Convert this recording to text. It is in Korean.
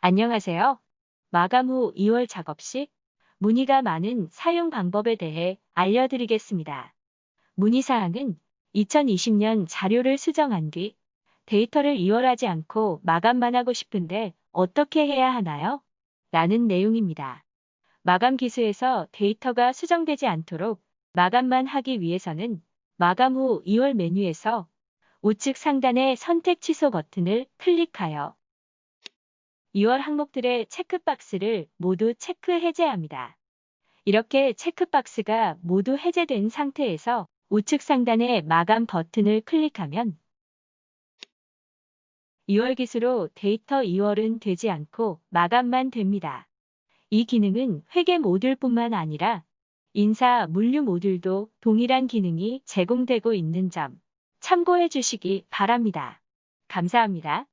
안녕하세요. 마감 후 2월 작업 시 문의가 많은 사용 방법에 대해 알려드리겠습니다. 문의사항은 2020년 자료를 수정한 뒤 데이터를 2월하지 않고 마감만 하고 싶은데 어떻게 해야 하나요? 라는 내용입니다. 마감 기수에서 데이터가 수정되지 않도록 마감만 하기 위해서는 마감 후 2월 메뉴에서 우측 상단의 선택 취소 버튼을 클릭하여 2월 항목들의 체크박스를 모두 체크 해제합니다. 이렇게 체크박스가 모두 해제된 상태에서 우측 상단의 마감 버튼을 클릭하면 2월 기수로 데이터 2월은 되지 않고 마감만 됩니다. 이 기능은 회계 모듈뿐만 아니라 인사 물류 모듈도 동일한 기능이 제공되고 있는 점 참고해 주시기 바랍니다. 감사합니다.